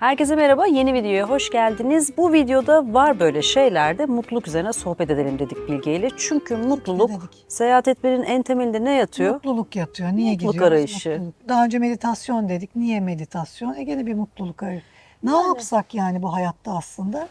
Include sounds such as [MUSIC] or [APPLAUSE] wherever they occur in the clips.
Herkese merhaba, yeni videoya hoş geldiniz. Bu videoda var böyle şeylerde mutluluk üzerine sohbet edelim dedik Bilge ile. Çünkü mutluluk, dedik. seyahat etmenin en temelinde ne yatıyor? Mutluluk yatıyor. Niye Mutluluk gidiyoruz? arayışı. Mutluluk. Daha önce meditasyon dedik. Niye meditasyon? E gene bir mutluluk arayışı. Ne yapsak yani bu hayatta aslında?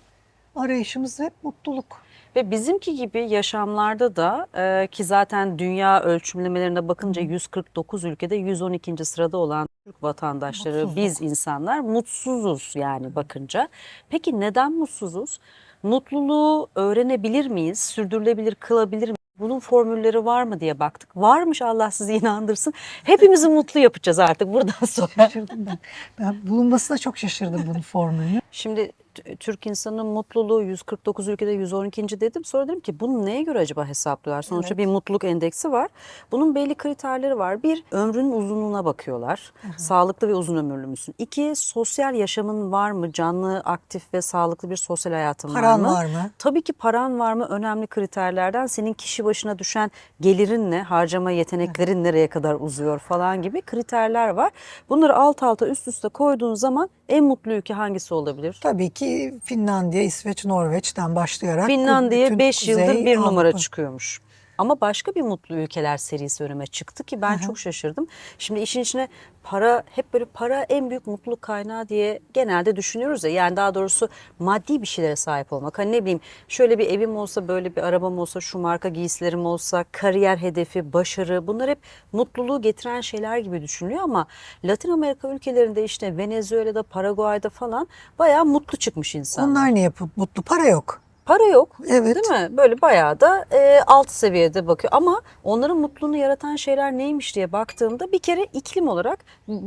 Arayışımız hep mutluluk. Ve bizimki gibi yaşamlarda da e, ki zaten dünya ölçümlemelerine bakınca 149 ülkede 112. sırada olan Türk vatandaşları Mutsuzluk. biz insanlar mutsuzuz yani bakınca. Peki neden mutsuzuz? Mutluluğu öğrenebilir miyiz? Sürdürülebilir kılabilir miyiz? Bunun formülleri var mı diye baktık. Varmış Allah sizi inandırsın. Hepimizi mutlu yapacağız artık buradan sonra. Şaşırdım ben. Ben bulunmasına çok şaşırdım bunun formülünü. Şimdi Türk insanının mutluluğu 149 ülkede 112. dedim. Sonra dedim ki bunu neye göre acaba hesaplıyorlar? Sonuçta bir mutluluk endeksi var. Bunun belli kriterleri var. Bir, ömrünün uzunluğuna bakıyorlar. Sağlıklı ve uzun ömürlü müsün? İki, sosyal yaşamın var mı? Canlı, aktif ve sağlıklı bir sosyal hayatın var Paran mı? var mı? Tabii ki paran var mı? Önemli kriterlerden. Senin kişi başına düşen gelirin ne? Harcama yeteneklerin nereye kadar uzuyor falan gibi kriterler var. Bunları alt alta üst üste koyduğun zaman en mutlu ülke hangisi olabilir? Tabii ki Finlandiya, İsveç, Norveç'ten başlayarak. Finlandiya bütün 5 yıldır bir numara Avrupa. çıkıyormuş. Ama başka bir mutlu ülkeler serisi önüme çıktı ki ben çok şaşırdım. Şimdi işin içine para hep böyle para en büyük mutluluk kaynağı diye genelde düşünüyoruz ya. Yani daha doğrusu maddi bir şeylere sahip olmak. Hani ne bileyim şöyle bir evim olsa böyle bir arabam olsa şu marka giysilerim olsa kariyer hedefi, başarı bunlar hep mutluluğu getiren şeyler gibi düşünülüyor ama Latin Amerika ülkelerinde işte Venezuela'da, Paraguay'da falan bayağı mutlu çıkmış insanlar. Onlar yapıp mutlu? Para yok. Para yok. Evet. Değil mi? Böyle bayağı da e, alt seviyede bakıyor. Ama onların mutluluğunu yaratan şeyler neymiş diye baktığımda bir kere iklim olarak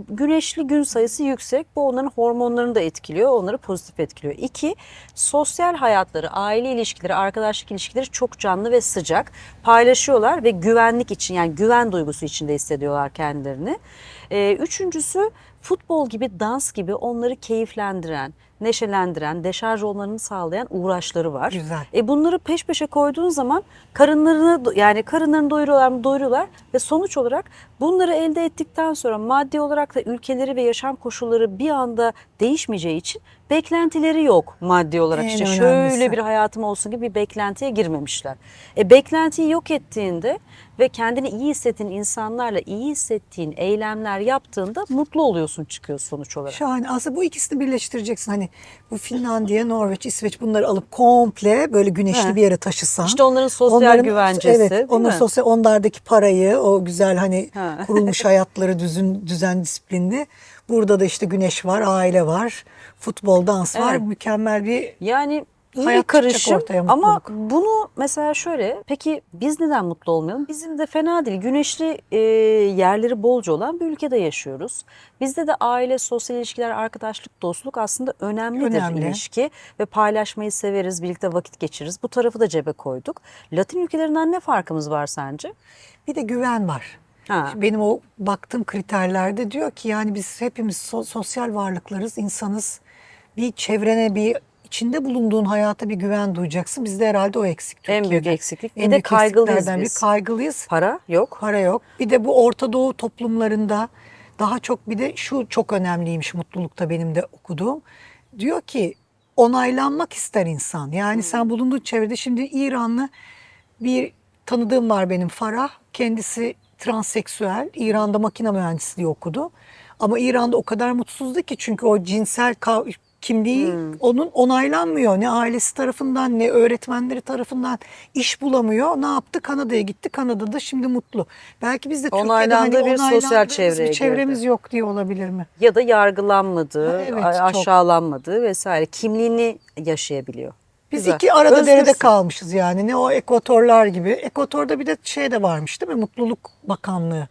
güneşli gün sayısı yüksek. Bu onların hormonlarını da etkiliyor. Onları pozitif etkiliyor. İki, sosyal hayatları, aile ilişkileri, arkadaşlık ilişkileri çok canlı ve sıcak. Paylaşıyorlar ve güvenlik için yani güven duygusu içinde hissediyorlar kendilerini. E, üçüncüsü futbol gibi, dans gibi onları keyiflendiren, neşelendiren, deşarj olmalarını sağlayan uğraşları var. Güzel. E bunları peş peşe koyduğun zaman karınlarını yani karınlarını doyuruyorlar mı doyuruyorlar ve sonuç olarak bunları elde ettikten sonra maddi olarak da ülkeleri ve yaşam koşulları bir anda değişmeyeceği için beklentileri yok maddi olarak En işte önemlisi. şöyle bir hayatım olsun gibi bir beklentiye girmemişler. E beklentiyi yok ettiğinde ve kendini iyi hissettiğin insanlarla iyi hissettiğin eylemler yaptığında mutlu oluyorsun çıkıyor sonuç olarak. Şahane. Aslında bu ikisini birleştireceksin. Hani bu Finlandiya, Norveç, İsveç bunları alıp komple böyle güneşli He. bir yere taşısan. İşte onların sosyal güvencesi, Evet, mi? sosyal onlardaki parayı, o güzel hani Ha. [LAUGHS] kurulmuş hayatları düzün düzen disiplinli. Burada da işte güneş var, aile var, futbol, dans var. Evet. Mükemmel bir Yani iyi Hayat bir karışım ortaya ama bunu mesela şöyle peki biz neden mutlu olmayalım? Bizim de fena değil güneşli e, yerleri bolca olan bir ülkede yaşıyoruz. Bizde de aile, sosyal ilişkiler, arkadaşlık, dostluk aslında önemlidir Önemli. ilişki ve paylaşmayı severiz, birlikte vakit geçiririz. Bu tarafı da cebe koyduk. Latin ülkelerinden ne farkımız var sence? bir de güven var. Ha. Şimdi Benim o baktığım kriterlerde diyor ki yani biz hepimiz so- sosyal varlıklarız, insanız. Bir çevrene, bir içinde bulunduğun hayata bir güven duyacaksın. Bizde herhalde o eksik En büyük Türkiye'de. eksiklik. Bir En de kaygılıyız biz. kaygılıyız. Para yok. Para yok. Bir de bu Orta Doğu toplumlarında daha çok bir de şu çok önemliymiş mutlulukta benim de okuduğum. Diyor ki onaylanmak ister insan. Yani sen bulunduğun çevrede şimdi İranlı bir tanıdığım var benim Farah. Kendisi transseksüel. İran'da makine mühendisliği okudu. Ama İran'da o kadar mutsuzdu ki çünkü o cinsel kimliği onun onaylanmıyor. Ne ailesi tarafından ne öğretmenleri tarafından iş bulamıyor. Ne yaptı? Kanada'ya gitti. Kanada'da şimdi mutlu. Belki biz de Türkiye'de hani bir sosyal çevreye bir çevremiz girdi. yok diye olabilir mi? Ya da yargılanmadığı, Ha, evet, a- çok. vesaire kimliğini yaşayabiliyor. Biz Güzel. iki arada Özgürsün. derede kalmışız yani. Ne o ekvatorlar gibi. Ekvatorda bir de şey de varmış değil mi? Mutluluk Bakanlığı.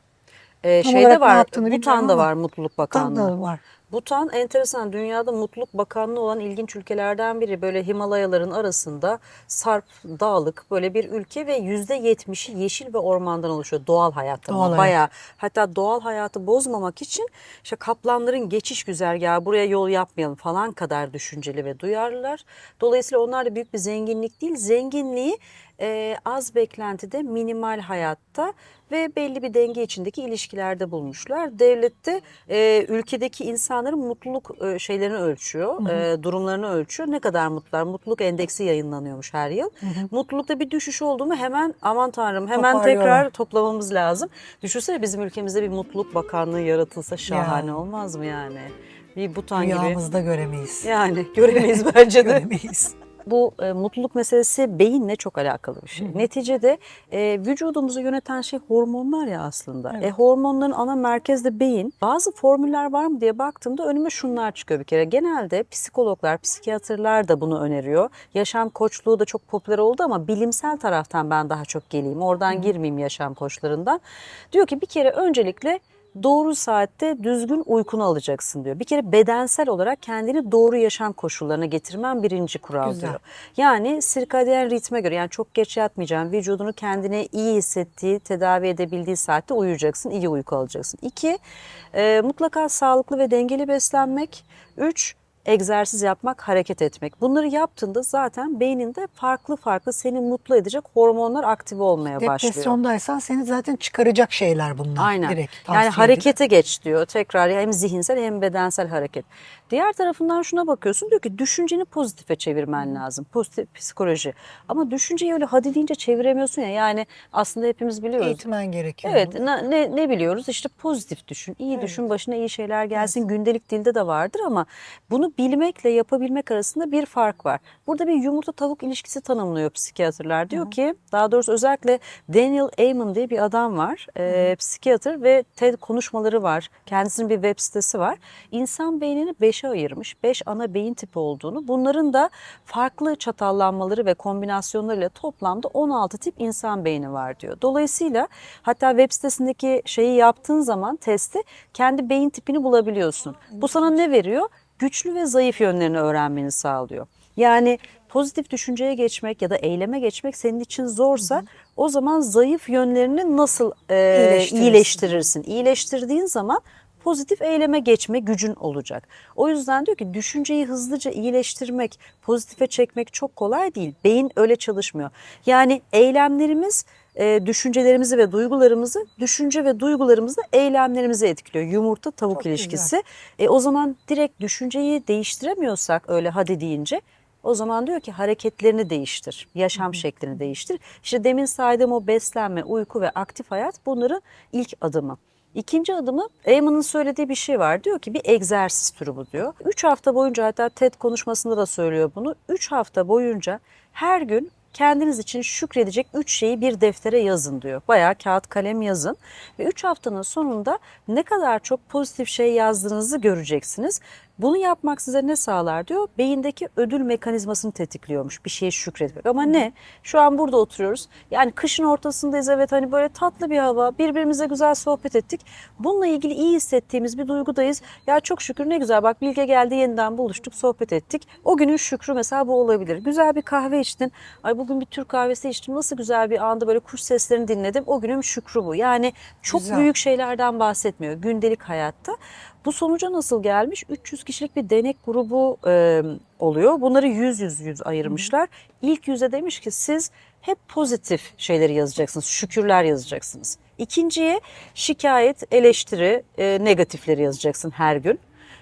Ee, Tam şeyde var, Butan'da var Mutluluk Bakanlığı. Bakanlığı var. Butan enteresan dünyada mutluluk bakanlığı olan ilginç ülkelerden biri. Böyle Himalayaların arasında sarp, dağlık böyle bir ülke ve yüzde yetmişi yeşil ve ormandan oluşuyor. Doğal hayattan. Doğal. Bayağı hatta doğal hayatı bozmamak için işte kaplanların geçiş güzergahı buraya yol yapmayalım falan kadar düşünceli ve duyarlılar. Dolayısıyla onlar da büyük bir zenginlik değil. Zenginliği e, az beklentide, minimal hayatta ve belli bir denge içindeki ilişkilerde bulmuşlar. Devlette e, ülkedeki insanların mutluluk e, şeylerini ölçüyor, e, durumlarını ölçüyor. Ne kadar mutlular? Mutluluk endeksi yayınlanıyormuş her yıl. Mutlulukta bir düşüş oldu mu hemen aman tanrım hemen tekrar toplamamız lazım. Düşünsene bizim ülkemizde bir mutluluk bakanlığı yaratılsa şahane Ya. olmaz mı yani? Bir butan gibi. Rüyamızda göremeyiz. Yani göremeyiz bence de. göremeyiz. [LAUGHS] Bu e, mutluluk meselesi beyinle çok alakalı bir şey. Neticede e, vücudumuzu yöneten şey hormonlar ya aslında. E, hormonların ana merkez de beyin. Bazı formüller var mı diye baktığımda önüme şunlar çıkıyor bir kere. Genelde psikologlar, psikiyatrlar da bunu öneriyor. Yaşam koçluğu da çok popüler oldu ama bilimsel taraftan ben daha çok geleyim. Oradan girmeyeyim yaşam koçlarından. Diyor ki bir kere öncelikle doğru saatte düzgün uykunu alacaksın diyor. Bir kere bedensel olarak kendini doğru yaşam koşullarına getirmen birinci kural Güzel. diyor. Yani sirkadiyen ritme göre yani çok geç yatmayacaksın. Vücudunu kendine iyi hissettiği, tedavi edebildiği saatte uyuyacaksın. iyi uyku alacaksın. İki, e, mutlaka sağlıklı ve dengeli beslenmek. Üç, egzersiz yapmak, hareket etmek. Bunları yaptığında zaten beyninde farklı farklı seni mutlu edecek hormonlar aktive olmaya başlıyor. Depresyondaysan seni zaten çıkaracak şeyler bunlar. Aynen. Direkt yani harekete geç diyor. Tekrar hem zihinsel hem bedensel hareket. Diğer tarafından şuna bakıyorsun diyor ki düşünceni pozitife çevirmen lazım. Pozitif psikoloji. Ama düşünceyi öyle hadi deyince çeviremiyorsun ya. Yani aslında hepimiz biliyoruz. Eğitmen gerekiyor. Evet ne, ne, ne biliyoruz işte pozitif düşün, iyi düşün, başına iyi şeyler gelsin. Gündelik dilde de vardır ama bunu bilmekle yapabilmek arasında bir fark var. Burada bir yumurta tavuk ilişkisi tanımlıyor psikiyatrlar. Diyor ki daha doğrusu özellikle Daniel Amen diye bir adam var. Ee, psikiyatr ve TED konuşmaları var. Kendisinin bir web sitesi var. İnsan beynini beşe ayırmış. Beş ana beyin tipi olduğunu. Bunların da farklı çatallanmaları ve kombinasyonlarıyla toplamda 16 tip insan beyni var diyor. Dolayısıyla hatta web sitesindeki şeyi yaptığın zaman testi kendi beyin tipini bulabiliyorsun. Bu sana ne veriyor? Güçlü ve zayıf yönlerini öğrenmeni sağlıyor. Yani pozitif düşünceye geçmek ya da eyleme geçmek senin için zorsa o zaman zayıf yönlerini nasıl e, iyileştirirsin? İyileştirdiğin zaman pozitif eyleme geçme gücün olacak. O yüzden diyor ki düşünceyi hızlıca iyileştirmek, pozitife çekmek çok kolay değil. Beyin öyle çalışmıyor. Yani eylemlerimiz e, düşüncelerimizi ve duygularımızı, düşünce ve duygularımız da eylemlerimizi etkiliyor. Yumurta tavuk Çok ilişkisi. E, o zaman direkt düşünceyi değiştiremiyorsak öyle hadi deyince o zaman diyor ki hareketlerini değiştir, yaşam şeklini değiştir. İşte demin saydığım o beslenme, uyku ve aktif hayat bunların ilk adımı. İkinci adımı Eamon'un söylediği bir şey var. Diyor ki bir egzersiz türü bu diyor. Üç hafta boyunca hatta TED konuşmasında da söylüyor bunu. Üç hafta boyunca her gün kendiniz için şükredecek üç şeyi bir deftere yazın diyor. Bayağı kağıt kalem yazın ve üç haftanın sonunda ne kadar çok pozitif şey yazdığınızı göreceksiniz. Bunu yapmak size ne sağlar diyor? Beyindeki ödül mekanizmasını tetikliyormuş bir şeye şükretmek. Ama ne? Şu an burada oturuyoruz. Yani kışın ortasındayız evet hani böyle tatlı bir hava. Birbirimize güzel sohbet ettik. Bununla ilgili iyi hissettiğimiz bir duygudayız. Ya çok şükür ne güzel bak Bilge geldi yeniden buluştuk sohbet ettik. O günün şükrü mesela bu olabilir. Güzel bir kahve içtin. Ay bugün bir Türk kahvesi içtim. Nasıl güzel bir anda böyle kuş seslerini dinledim. O günün şükrü bu. Yani çok Güzel. büyük şeylerden bahsetmiyor gündelik hayatta. Bu sonuca nasıl gelmiş? 300 kişilik bir denek grubu e, oluyor. Bunları 100 100 100 ayırmışlar. İlk yüze demiş ki siz hep pozitif şeyleri yazacaksınız. Şükürler yazacaksınız. İkinciye şikayet, eleştiri, e, negatifleri yazacaksın her gün.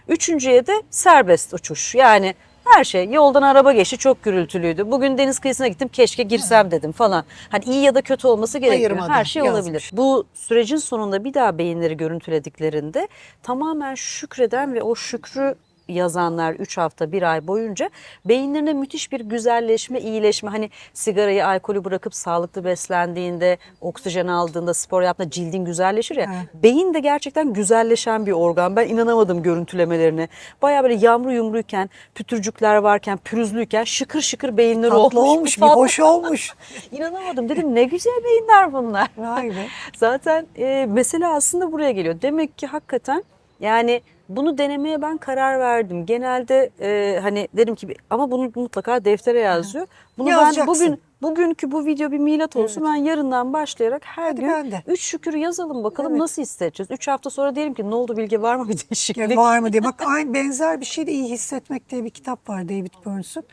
Üçüncüye de serbest uçuş. Yani her şey yoldan araba geçti çok gürültülüydü. Bugün deniz kıyısına gittim keşke girsem dedim falan. Hani iyi ya da kötü olması gerekiyor. Ayırmadan Her şey yazmış. olabilir. Bu sürecin sonunda bir daha beyinleri görüntülediklerinde tamamen şükreden ve o şükrü yazanlar 3 hafta 1 ay boyunca beyinlerine müthiş bir güzelleşme, iyileşme. Hani sigarayı, alkolü bırakıp sağlıklı beslendiğinde, oksijen aldığında, spor yaptığında cildin güzelleşir ya. Evet. Beyin de gerçekten güzelleşen bir organ. Ben inanamadım görüntülemelerine. Baya böyle yamru yumruyken, pütürcükler varken, pürüzlüyken şıkır şıkır beyinleri olmuş. Tatlı olmuş, bir Tatlı. hoş olmuş. [LAUGHS] İnanamadım. Dedim ne güzel beyinler bunlar. Vay be. [LAUGHS] Zaten e, mesele aslında buraya geliyor. Demek ki hakikaten yani bunu denemeye ben karar verdim. Genelde e, hani dedim ki ama bunu mutlaka deftere yazıyor. Bunu ben Yazacaksın. bugün bugünkü bu video bir milat olsun. Ben yarından başlayarak her Hadi gün de. üç şükür yazalım bakalım Evet. nasıl hissedeceğiz. Üç hafta sonra diyelim ki ne oldu Bilge var mı [LAUGHS] bir Ya değişiklik? var mı diye. Bak aynı benzer bir şey de iyi hissetmek diye bir kitap var David Burns'un.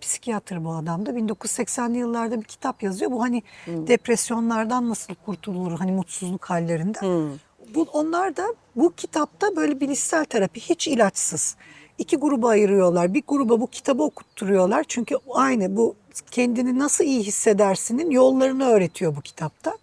Psikiyatr bu adam da 1980'li yıllarda bir kitap yazıyor. Bu hani depresyonlardan nasıl kurtulur hani mutsuzluk hallerinden. Bu, onlar da bu kitapta böyle bilişsel terapi hiç ilaçsız. İki gruba ayırıyorlar. Bir gruba bu kitabı okutturuyorlar. Çünkü aynı bu kendini nasıl iyi hissedersinin yollarını öğretiyor bu kitapta.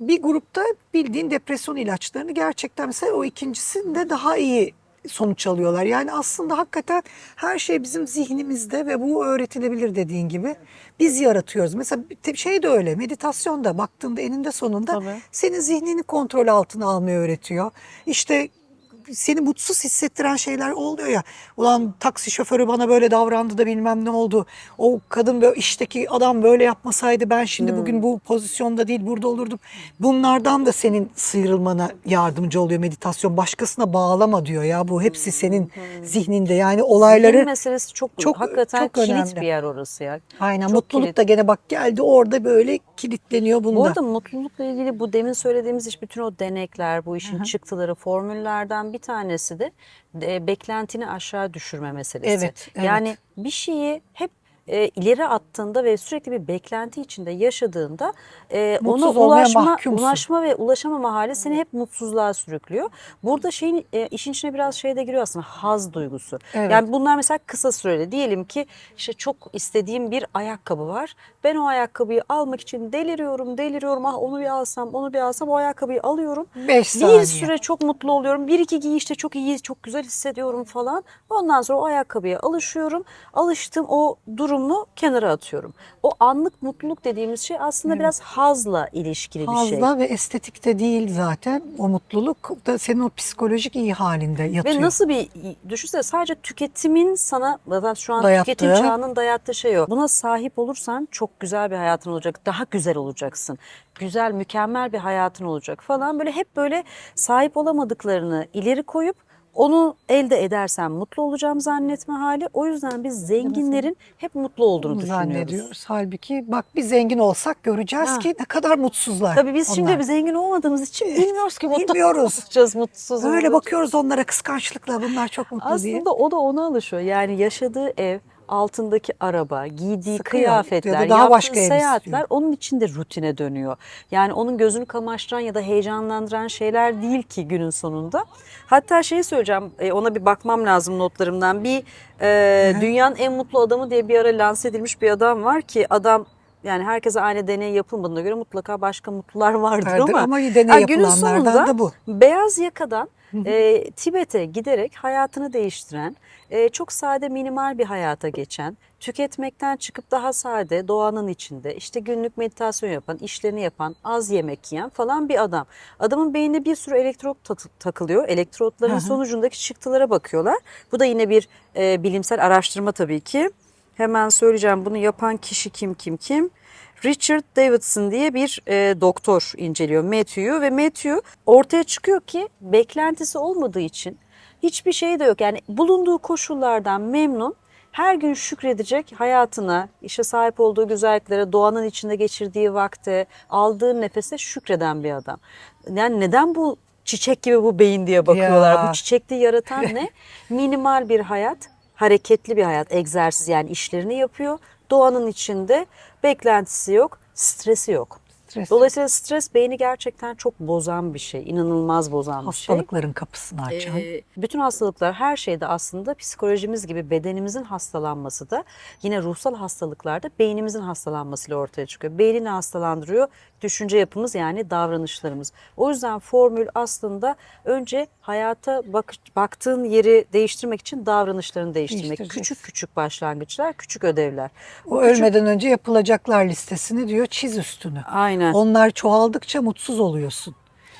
Bir grupta bildiğin depresyon ilaçlarını gerçekten mesela o ikincisinde daha iyi sonuç alıyorlar. Yani aslında hakikaten her şey bizim zihnimizde ve bu öğretilebilir dediğin gibi. Biz yaratıyoruz. Mesela şey de öyle meditasyon da baktığında eninde sonunda Tabii. senin zihnini kontrol altına almayı öğretiyor. İşte seni mutsuz hissettiren şeyler oluyor ya. Ulan taksi şoförü bana böyle davrandı da bilmem ne oldu. O kadın böyle işteki adam böyle yapmasaydı ben şimdi bugün bu pozisyonda değil burada olurdum. Bunlardan da senin sıyrılmana yardımcı oluyor meditasyon. Başkasına bağlama diyor ya. Bu hepsi senin zihninde. Yani olayları Zihin meselesi çok, çok- hakikaten çok kilit bir yer orası ya. aynen Çok mutluluk kilit. da gene bak geldi orada böyle kilitleniyor bunda. Bu arada mutlulukla ilgili bu demin söylediğimiz iş bütün o denekler, bu işin çıktıları, formüllerden bir tanesi de e, beklentini aşağı düşürme meselesi. Evet, evet. Yani bir şeyi hep e, ileri attığında ve sürekli bir beklenti içinde yaşadığında e, Mutsuz ona olmaya ulaşma, mahkumsun. ulaşma ve ulaşamama hali seni hep mutsuzluğa sürüklüyor. Burada şeyin e, işin içine biraz şey de giriyor aslında haz duygusu. Evet. Yani bunlar mesela kısa süreli. Diyelim ki işte çok istediğim bir ayakkabı var. Ben o ayakkabıyı almak için deliriyorum, deliriyorum. Ah onu bir alsam, onu bir alsam o ayakkabıyı alıyorum. Beş saniye. Bir süre çok mutlu oluyorum. Bir iki giyişte çok iyi, çok güzel hissediyorum falan. Ondan sonra o ayakkabıya alışıyorum. Alıştım o durumu kenara atıyorum. O anlık mutluluk dediğimiz şey aslında biraz hazla ilişkili bir şey. Fazla ve estetik de değil zaten. O mutluluk da senin o psikolojik iyi halinde yatıyor. Ve nasıl bir düşünsene sadece tüketimin sana zaten şu an Dayattığı. tüketim çağının dayattığı şey o. Buna sahip olursan çok güzel bir hayatın olacak. Daha güzel olacaksın. Güzel, mükemmel bir hayatın olacak falan. Böyle hep böyle sahip olamadıklarını ileri koyup onu elde edersen mutlu olacağım zannetme hali. O yüzden biz zenginlerin hep mutlu olduğunu düşünüyoruz. zannediyoruz. Halbuki bak bir zengin olsak göreceğiz Ha. ki ne kadar mutsuzlar. Tabii biz şimdi onlar. bir zengin olmadığımız için bilmiyoruz ki mutlu Bilmiyoruz. olacağız, mutsuz olacağız. bakıyoruz onlara kıskançlıkla bunlar çok mutlu diye. Aslında o da ona alışıyor. Yani yaşadığı ev, altındaki araba, giydiği Sıkıyor. kıyafetler, Ya da daha yaptığı başka seyahatler onun içinde rutine dönüyor. Yani onun gözünü kamaştıran ya da heyecanlandıran şeyler değil ki günün sonunda. Hatta şeyi söyleyeceğim, e, ona bir bakmam lazım notlarımdan. Bir e, dünyanın en mutlu adamı diye bir ara lanse edilmiş bir adam var ki adam yani herkese aynı deney yapılmadığına göre mutlaka başka mutlular vardır, Vardır ama, ama deney Ha, günün yapılanlardan sonunda da bu. Beyaz yakadan e, Tibet'e giderek hayatını değiştiren, e, çok sade minimal bir hayata geçen, tüketmekten çıkıp daha sade doğanın içinde işte günlük meditasyon yapan, işlerini yapan, az yemek yiyen falan bir adam. Adamın beynine bir sürü elektrot ta- takılıyor. Elektrotların sonucundaki çıktılara bakıyorlar. Bu da yine bir e, bilimsel araştırma tabii ki. Hemen söyleyeceğim bunu yapan kişi kim kim kim? Richard Davidson diye bir e, doktor inceliyor Matthew'yu ve Matthew ortaya çıkıyor ki beklentisi olmadığı için hiçbir şey de yok. Yani bulunduğu koşullardan memnun her gün şükredecek hayatına, işe sahip olduğu güzelliklere, doğanın içinde geçirdiği vakte, aldığı nefese şükreden bir adam. Yani neden bu çiçek gibi bu beyin diye bakıyorlar. Ya. Bu çiçekliği yaratan ne? [LAUGHS] Minimal bir hayat, hareketli bir hayat, egzersiz yani işlerini yapıyor. Doğanın içinde beklentisi yok, stresi yok. Stres. Dolayısıyla stres beyni gerçekten çok bozan bir şey, inanılmaz bozan bir şey. Hastalıkların kapısını açan. Ee, bütün hastalıklar her şeyde aslında psikolojimiz gibi bedenimizin hastalanması da yine ruhsal hastalıklarda beynimizin hastalanmasıyla ortaya çıkıyor. Beynini hastalandırıyor düşünce yapımız yani davranışlarımız. O yüzden formül aslında önce hayata bak, baktığın yeri değiştirmek için davranışlarını değiştirmek. Küçük küçük başlangıçlar, küçük ödevler. o küçük- ölmeden önce yapılacaklar listesini diyor çiz üstünü. Aynen. Onlar çoğaldıkça mutsuz oluyorsun.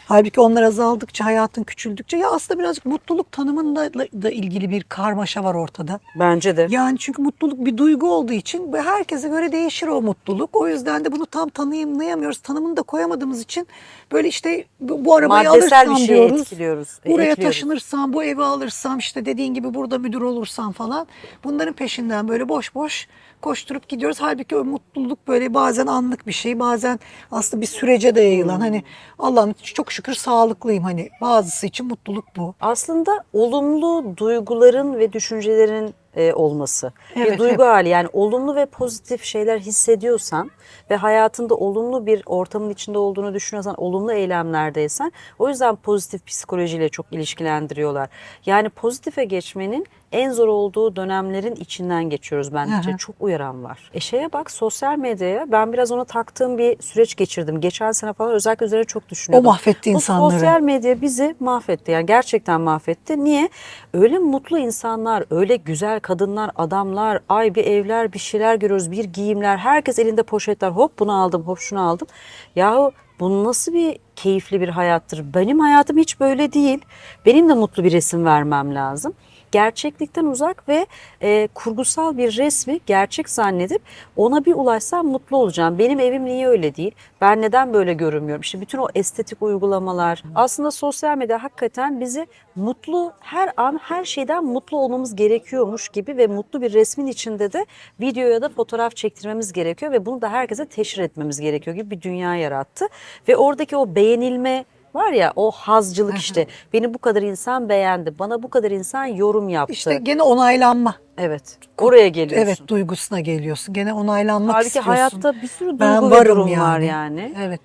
Halbuki onlar azaldıkça, hayatın küçüldükçe ya aslında birazcık mutluluk tanımında da ilgili bir karmaşa var ortada. Bence de. Yani çünkü mutluluk bir duygu olduğu için herkese göre değişir o mutluluk. O yüzden de bunu tam tanımlayamıyoruz. Tanımını da koyamadığımız için böyle işte bu, arabayı Maddesel alırsam bir şey diyoruz. etkiliyoruz. e, Buraya ekliyoruz. taşınırsam, bu evi alırsam, işte dediğin gibi burada müdür olursam falan. Bunların peşinden böyle boş boş koşturup gidiyoruz. Halbuki o mutluluk böyle bazen anlık bir şey, bazen aslında bir sürece de yayılan. Hani Allah'ım çok şükür sağlıklıyım hani bazısı için mutluluk bu. Aslında olumlu duyguların ve düşüncelerin e, olması. Evet, bir duygu hali yani olumlu ve pozitif şeyler hissediyorsan ve hayatında olumlu bir ortamın içinde olduğunu düşünüyorsan, olumlu eylemlerdeysen o yüzden pozitif psikolojiyle çok ilişkilendiriyorlar. Yani pozitife geçmenin en zor olduğu dönemlerin içinden geçiyoruz bence. Hı hı. Çok uyaran var. E şeye bak sosyal medyaya ben biraz ona taktığım bir süreç geçirdim. Geçen sene falan özellikle üzerine çok düşünüyordum. O mahvetti Bu insanları. sosyal medya bizi mahvetti. Yani gerçekten mahvetti. Niye? Öyle mutlu insanlar, öyle güzel kadınlar, adamlar, ay bir evler, bir şeyler görüyoruz, bir giyimler. Herkes elinde poşetler. Hop bunu aldım, hop şunu aldım. Yahu bu nasıl bir keyifli bir hayattır? Benim hayatım hiç böyle değil. Benim de mutlu bir resim vermem lazım gerçeklikten uzak ve e, kurgusal bir resmi gerçek zannedip ona bir ulaşsam mutlu olacağım. Benim evim niye öyle değil? Ben neden böyle görünmüyorum? İşte bütün o estetik uygulamalar. Aslında sosyal medya hakikaten bizi mutlu her an her şeyden mutlu olmamız gerekiyormuş gibi ve mutlu bir resmin içinde de video ya da fotoğraf çektirmemiz gerekiyor ve bunu da herkese teşhir etmemiz gerekiyor gibi bir dünya yarattı. Ve oradaki o beğenilme var ya o hazcılık işte beni bu kadar insan beğendi bana bu kadar insan yorum yaptı. İşte gene onaylanma. evet oraya geliyorsun. Evet duygusuna geliyorsun. Gene onaylanmak Halbuki istiyorsun. hayatta bir sürü ben duygu ve varım durum yani. var yani. Evet.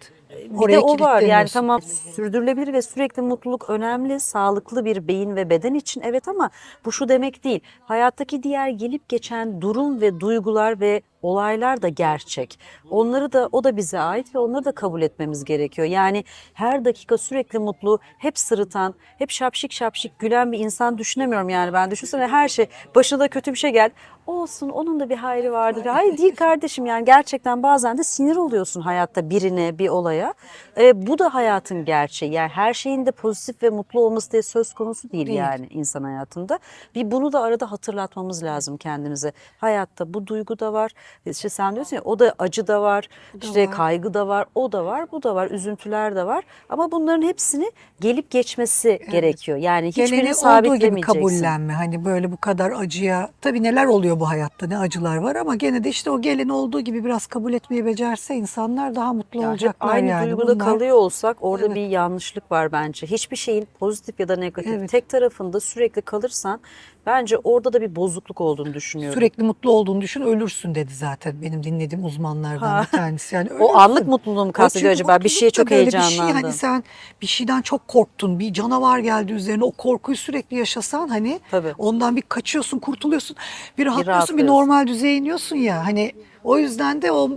Bir de o var yani tamam sürdürülebilir ve sürekli mutluluk önemli, sağlıklı bir beyin ve beden için evet ama bu şu demek değil. Hayattaki diğer gelip geçen durum ve duygular ve olaylar da gerçek. Onları da o da bize ait ve onları da kabul etmemiz gerekiyor. Yani her dakika sürekli mutlu, hep sırıtan, hep şapşik şapşik gülen bir insan düşünemiyorum yani ben. Düşünsene her şey başına da kötü bir şey gel. Olsun onun da bir hayrı vardır. Hayır değil kardeşim yani gerçekten bazen de sinir oluyorsun hayatta birine, bir olaya. Ee, bu da hayatın gerçeği. Yani her şeyin de pozitif ve mutlu olması diye söz konusu değil, Değil. yani insan hayatında. Bir bunu da arada hatırlatmamız lazım kendimize. Hayatta bu duygu da var. İşte sen diyorsun ya o da acı da var. işte var. kaygı da var. O da var, bu da var. Üzüntüler de var. Ama bunların hepsini gelip geçmesi gerekiyor. Yani hiçbirini olduğu gibi sabitlemeyeceksin. kabullenme. Hani böyle bu kadar acıya. Tabii neler oluyor bu hayatta ne acılar var ama gene de işte o geleni olduğu gibi biraz kabul etmeyi becerse insanlar daha mutlu Yani olacaklar aynı yani. duyguda Bunlar- kalıyor olsak orada Evet. bir yanlışlık var bence. Hiçbir şeyin pozitif ya da negatif Evet. tek tarafında sürekli kalırsan bence orada da bir bozukluk olduğunu düşünüyorum. Sürekli mutlu olduğunu düşün ölürsün dedi zaten benim dinlediğim uzmanlardan Ha. bir tanesi. Yani o anlık mutluluğu mu kastediyor çünkü acaba? Bir şeye mutluluk da çok böyle bir şey, hani sen bir şeyden çok korktun, bir canavar geldi üzerine o korkuyu sürekli yaşasan hani Tabii. ondan bir kaçıyorsun, kurtuluyorsun, bir rahatlıyorsun, bir, rahatlıyorsun. normal düzeye iniyorsun ya. Hani o yüzden de o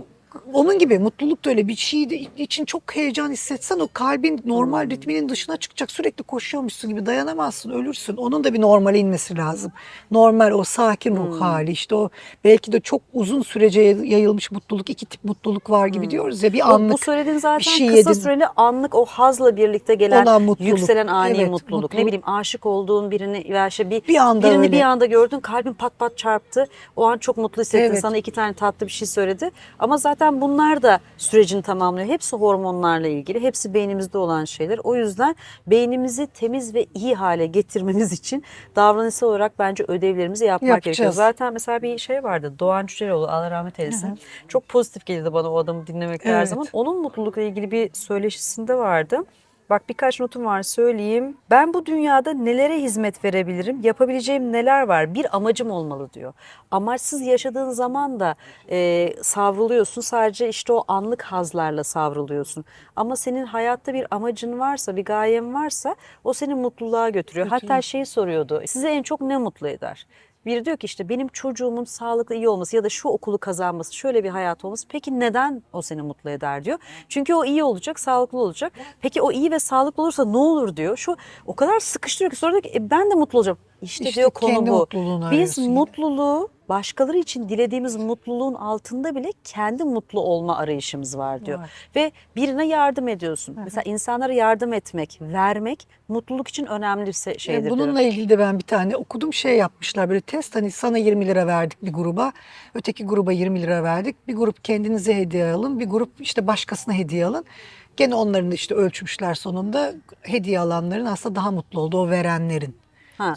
onun gibi mutluluk da öyle bir şey için çok heyecan hissetsen o kalbin normal Hmm. ritminin dışına çıkacak sürekli koşuyormuşsun gibi dayanamazsın ölürsün. Onun da bir normale inmesi lazım. Normal o sakin Hmm. ruh hali işte o belki de çok uzun sürece yayılmış mutluluk iki tip mutluluk var gibi diyoruz ya bir Hmm. Anlık bu söylediğin zaten bir şey kısa yedin. süreli anlık o hazla birlikte gelen Olan mutluluk. yükselen ani Evet, mutluluk. mutluluk. Ne bileyim aşık olduğun birini veya işte bir, Bir anda birini öyle. bir anda gördün kalbin pat pat çarptı. O an çok mutlu hissettin. Evet. Sana iki tane tatlı bir şey söyledi. Ama zaten bunlar da sürecini tamamlıyor. Hepsi hormonlarla ilgili. Hepsi beynimizde olan şeyler. O yüzden beynimizi temiz ve iyi hale getirmemiz için davranışsal olarak bence ödevlerimizi yapmak Yapacağız. gerekiyor. Zaten mesela bir şey vardı. Doğan Cüceloğlu Allah rahmet eylesin. Çok pozitif geldi bana o adamı dinlemek her Evet. zaman. Onun mutlulukla ilgili bir söyleşisinde vardı. Bak birkaç notum var söyleyeyim. Ben bu dünyada nelere hizmet verebilirim? Yapabileceğim neler var? Bir amacım olmalı diyor. Amaçsız yaşadığın zaman da e, savruluyorsun. Sadece işte o anlık hazlarla savruluyorsun. Ama senin hayatta bir amacın varsa, bir gayen varsa o seni mutluluğa götürüyor. Hatta şeyi soruyordu. Size en çok ne mutlu eder? Biri diyor ki işte benim çocuğumun sağlıklı iyi olması ya da şu okulu kazanması, şöyle bir hayat olması. Peki neden o seni mutlu eder diyor. Çünkü o iyi olacak, sağlıklı olacak. Peki o iyi ve sağlıklı olursa ne olur diyor. Şu o kadar sıkıştırıyor ki sonra diyor ki "E, ben de mutlu olacağım. İşte, İşte diyor konu bu. Biz mutluluğu başkaları için dilediğimiz mutluluğun altında bile kendi mutlu olma arayışımız var diyor. Var. Ve birine yardım ediyorsun. Mesela insanlara yardım etmek, vermek mutluluk için önemli bir E, şeydir diyor. Bununla ilgili de ben bir tane okudum şey yapmışlar böyle test hani sana 20 lira verdik bir gruba öteki gruba 20 lira verdik bir grup kendinize hediye alın bir grup işte başkasına hediye alın. Gene onların işte ölçmüşler sonunda hediye alanların aslında daha mutlu oldu o verenlerin.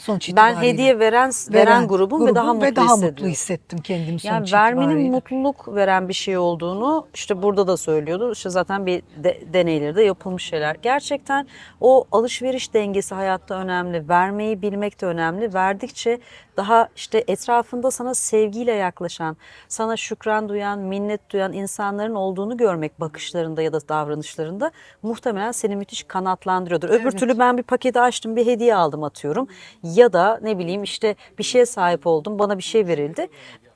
Sonuç ben hediye veren veren, grubum, ve daha mutlu ve daha mutlu hissettim kendimi sonuç Yani vermenin itibariyle. mutluluk veren bir şey olduğunu işte burada da söylüyordu. İşte zaten bir de, deneyleri de yapılmış şeyler. Gerçekten o alışveriş dengesi hayatta önemli. Vermeyi bilmek de önemli. Verdikçe daha işte etrafında sana sevgiyle yaklaşan, sana şükran duyan, minnet duyan insanların olduğunu görmek bakışlarında ya da davranışlarında muhtemelen seni müthiş kanatlandırıyordur. Öbür Evet. türlü ben bir paketi açtım, bir hediye aldım atıyorum. Ya da ne bileyim işte bir şeye sahip oldum, bana bir şey verildi.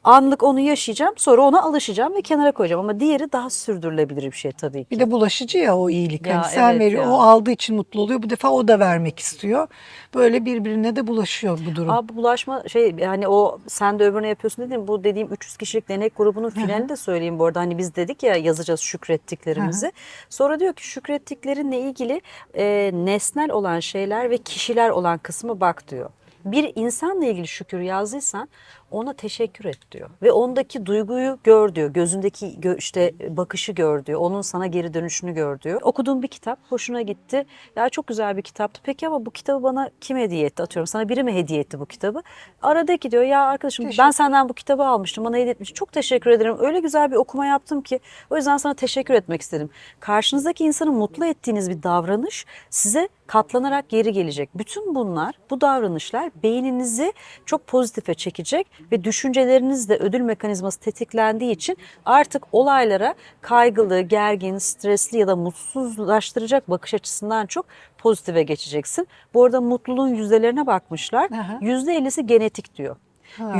Anlık onu yaşayacağım, sonra ona alışacağım ve kenara koyacağım. Ama diğeri daha sürdürülebilir bir şey tabii ki. Bir de bulaşıcı ya o iyilik. Ya hani sen evet veriyor, ya. o aldığı için mutlu oluyor. Bu defa o da vermek istiyor. Böyle birbirine de bulaşıyor bu durum. Abi bulaşma şey yani o sen de öbürüne yapıyorsun dedim. Bu dediğim 300 kişilik denek grubunun finalini de söyleyeyim bu arada. Hani biz dedik ya yazacağız şükrettiklerimizi. Sonra diyor ki şükrettiklerinle ilgili e, nesnel olan şeyler ve kişiler olan kısmı bak diyor. Bir insanla ilgili şükür yazdıysan ona teşekkür et diyor. Ve ondaki duyguyu gör diyor. Gözündeki gö- işte bakışı gör diyor. Onun sana geri dönüşünü gör diyor. Okuduğum bir kitap hoşuna gitti. Ya çok güzel bir kitaptı. Peki ama bu kitabı bana kim hediye etti? Atıyorum sana biri mi hediye etti bu kitabı? Aradaki diyor ya arkadaşım ben Teşekkür. senden bu kitabı almıştım. Bana hediye etmiş. Çok teşekkür ederim. Öyle güzel bir okuma yaptım ki o yüzden sana teşekkür etmek istedim. Karşınızdaki insanı mutlu ettiğiniz bir davranış size katlanarak geri gelecek. Bütün bunlar, bu davranışlar beyninizi çok pozitife çekecek ve düşünceleriniz de ödül mekanizması tetiklendiği için artık olaylara kaygılı, gergin, stresli ya da mutsuzlaştıracak bakış açısından çok pozitife geçeceksin. Bu arada mutluluğun yüzdelerine bakmışlar. Yüzde 50'si genetik diyor.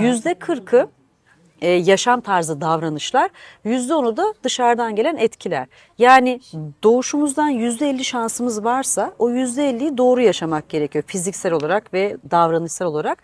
Yüzde 40'ı e, yaşam tarzı davranışlar, yüzde onu da dışarıdan gelen etkiler. Yani doğuşumuzdan yüzde elli şansımız varsa o yüzde elliyi doğru yaşamak gerekiyor fiziksel olarak ve davranışsal olarak.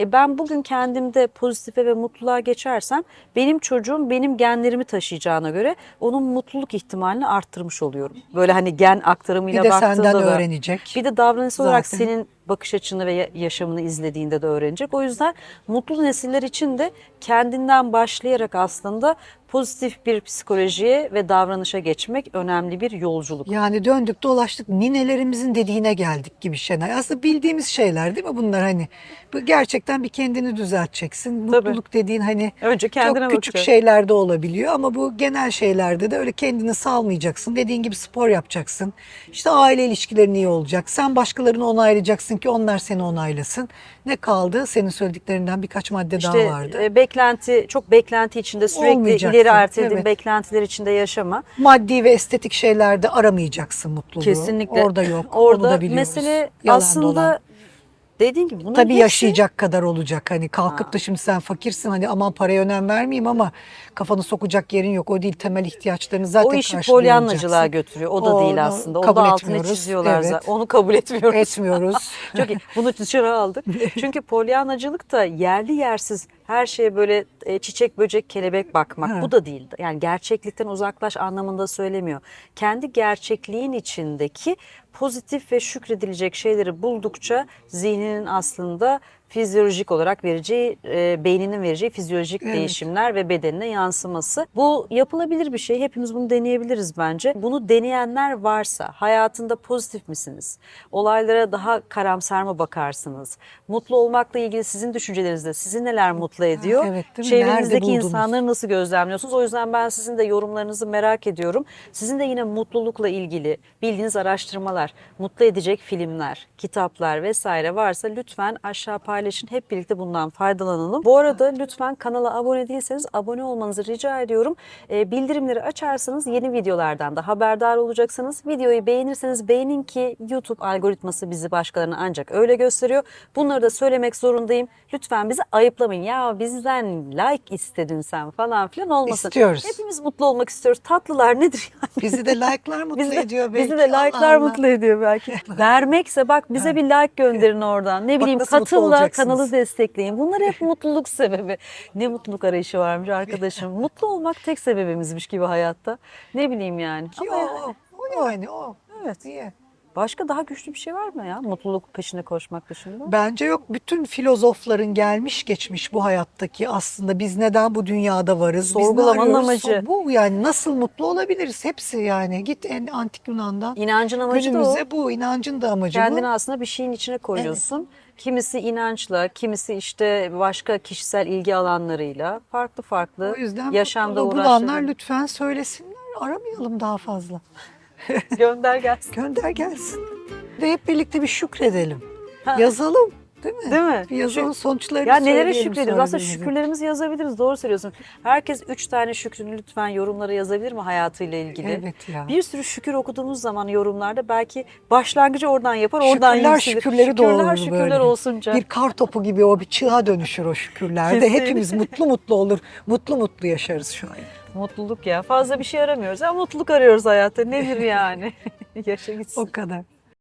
E ben bugün kendimde pozitife ve mutluluğa geçersem benim çocuğum benim genlerimi taşıyacağına göre onun mutluluk ihtimalini arttırmış oluyorum. Böyle hani gen aktarımıyla Bir de baktığında senden da. öğrenecek. Bir de davranışsal olarak senin bakış açını ve ya- yaşamını izlediğinde de öğrenecek. O yüzden mutlu nesiller için de kendinden başlayarak aslında pozitif bir psikolojiye ve davranışa geçmek önemli bir yolculuk. Yani döndük dolaştık ninelerimizin dediğine geldik gibi Şenay. Aslında bildiğimiz şeyler değil mi bunlar hani? Bu gerçekten bir kendini düzelteceksin. Tabii. Mutluluk dediğin hani Önce kendine çok küçük bakacaksın. şeylerde olabiliyor ama bu genel şeylerde de öyle kendini salmayacaksın. Dediğin gibi spor yapacaksın. İşte aile ilişkilerin iyi olacak. Sen başkalarını onaylayacaksın ki onlar seni onaylasın. Ne kaldı? Senin söylediklerinden birkaç madde İşte daha vardı. e, beklenti, çok beklenti içinde sürekli ileri ertelediğin evet. beklentiler içinde yaşama. Maddi ve estetik şeylerde aramayacaksın mutluluğu. Kesinlikle. Orada yok. Orada Onu da biliyoruz. mesele Yalan aslında dolan. Dediğin gibi bunun Tabii hepsi- yaşayacak kadar olacak. Hani kalkıp da şimdi sen fakirsin hani aman paraya önem vermeyeyim ama kafanı sokacak yerin yok. O değil temel ihtiyaçlarını zaten o işi polyanlacılığa götürüyor. O da Onu değil aslında. Kabul da altına etmiyoruz. çiziyorlar Evet. zaten. Onu kabul etmiyoruz. Etmiyoruz. [LAUGHS] Çok iyi. Bunu dışarı aldık. [LAUGHS] Çünkü polyanacılık da yerli yersiz her şeye böyle e, çiçek, böcek, kelebek bakmak. Ha. Bu da değil. Yani gerçeklikten uzaklaş anlamında söylemiyor. Kendi gerçekliğin içindeki pozitif ve şükredilecek şeyleri buldukça zihninin aslında fizyolojik olarak vereceği, e, beyninin vereceği fizyolojik Evet. değişimler ve bedenine yansıması. Bu yapılabilir bir şey. Hepimiz bunu deneyebiliriz bence. Bunu deneyenler varsa hayatında pozitif misiniz? Olaylara daha karamsar mı bakarsınız? Mutlu olmakla ilgili sizin düşüncelerinizde sizi neler mutlu ediyor? evet, Çevrenizdeki insanları nasıl gözlemliyorsunuz? O yüzden ben sizin de yorumlarınızı merak ediyorum. Sizin de yine mutlulukla ilgili bildiğiniz araştırmalar, mutlu edecek filmler, kitaplar vesaire varsa lütfen aşağı paylaşın. Hep birlikte bundan faydalanalım. Bu arada lütfen kanala abone değilseniz abone olmanızı rica ediyorum. Ee, bildirimleri açarsanız yeni videolardan da haberdar olacaksınız. Videoyu beğenirseniz beğenin ki YouTube algoritması bizi başkalarına ancak öyle gösteriyor. Bunları da söylemek zorundayım. Lütfen bizi ayıplamayın. Ya bizden like istedin sen falan filan olmasın. İstiyoruz. Hepimiz mutlu olmak istiyoruz. Tatlılar nedir yani? Bizi de like'lar [LAUGHS] mutlu Bizi de, ediyor belki. bizi de like'lar mutlu ediyor belki. [LAUGHS] Vermekse bak bize bir like gönderin oradan. Ne bileyim katılla olacaksınız. kanalı destekleyin. Bunlar hep [LAUGHS] mutluluk sebebi. Ne mutluluk arayışı varmış arkadaşım. [LAUGHS] Mutlu olmak tek sebebimizmiş gibi hayatta. Ne bileyim yani. Ki Ama o, o, o yani o. Evet. Niye? Başka daha güçlü bir şey var mı ya? Mutluluk peşine koşmak dışında. Bence yok. Bütün filozofların gelmiş geçmiş bu hayattaki aslında biz neden bu dünyada varız? Sorgulamanın amacı. Bu yani nasıl mutlu olabiliriz? Hepsi yani. Git en antik Yunan'dan. İnancın amacı da o. Günümüze bu. inancın da amacı Kendini bu. aslında bir şeyin içine koyuyorsun. Kimisi inançla, kimisi işte başka kişisel ilgi alanlarıyla farklı farklı O yüzden yaşamda mutluluğu bulanlar uğraşıyor. lütfen söylesinler. Aramayalım daha fazla. Gönder gelsin. Gönder gelsin. De hep birlikte bir şükredelim. Ha. Yazalım. Değil mi? Değil mi? Bir yazalım sonuçlarını Ya nelere şükrediyoruz? Aslında şükürlerimizi yazabiliriz. Doğru söylüyorsun. Herkes üç tane şükrünü lütfen yorumlara yazabilir mi hayatıyla ilgili? Evet ya. Bir sürü şükür okuduğumuz zaman yorumlarda belki başlangıcı oradan yapar, oradan Şükürler yükselir. şükürleri şükürler, doğurur şükürler böyle. olsunca. Bir kar topu gibi o bir çığa dönüşür o şükürlerde. Kesinlikle. Hepimiz mutlu mutlu olur. Mutlu mutlu yaşarız şu an. Mutluluk ya. Fazla bir şey aramıyoruz ama mutluluk arıyoruz hayatta. Nedir yani? [LAUGHS] Yaşa gitsin. O kadar.